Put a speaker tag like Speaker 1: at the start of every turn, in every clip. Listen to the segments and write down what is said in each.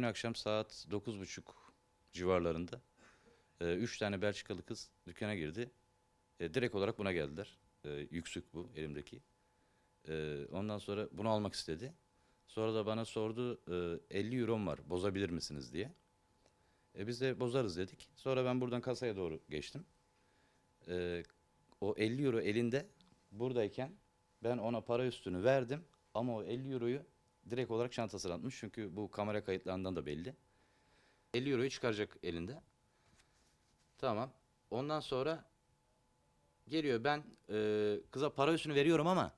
Speaker 1: Dün akşam saat 9.30 civarlarında e, üç tane Belçikalı kız dükkana girdi. E, direkt olarak buna geldiler. E, yüksük bu elimdeki. E, ondan sonra bunu almak istedi. Sonra da bana sordu e, 50 eurom var bozabilir misiniz diye. E, biz de bozarız dedik. Sonra ben buradan kasaya doğru geçtim. E, o 50 euro elinde buradayken ben ona para üstünü verdim. Ama o 50 euroyu direkt olarak çantasına atmış. Çünkü bu kamera kayıtlarından da belli. 50 euroyu çıkaracak elinde. Tamam. Ondan sonra geliyor ben e, kıza para üstünü veriyorum ama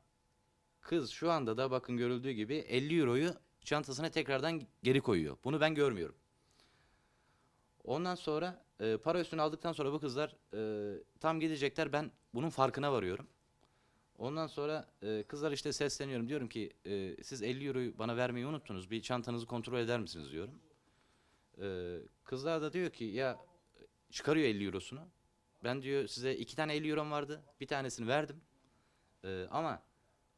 Speaker 1: kız şu anda da bakın görüldüğü gibi 50 euroyu çantasına tekrardan geri koyuyor. Bunu ben görmüyorum. Ondan sonra e, para üstünü aldıktan sonra bu kızlar e, tam gidecekler ben bunun farkına varıyorum. Ondan sonra e, kızlar işte sesleniyorum diyorum ki e, siz 50 euroyu bana vermeyi unuttunuz bir çantanızı kontrol eder misiniz diyorum. E, kızlar da diyor ki ya çıkarıyor 50 eurosunu. Ben diyor size iki tane 50 eurom vardı bir tanesini verdim E, ama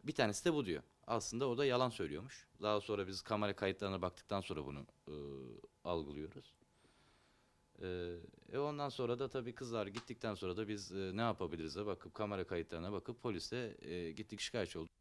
Speaker 1: bir tanesi de bu diyor. Aslında o da yalan söylüyormuş. Daha sonra biz kamera kayıtlarına baktıktan sonra bunu e, algılıyoruz. Ee, e ondan sonra da tabii kızlar gittikten sonra da biz e, ne yapabiliriz bakıp kamera kayıtlarına bakıp polise e, gittik şikayetçi olduk.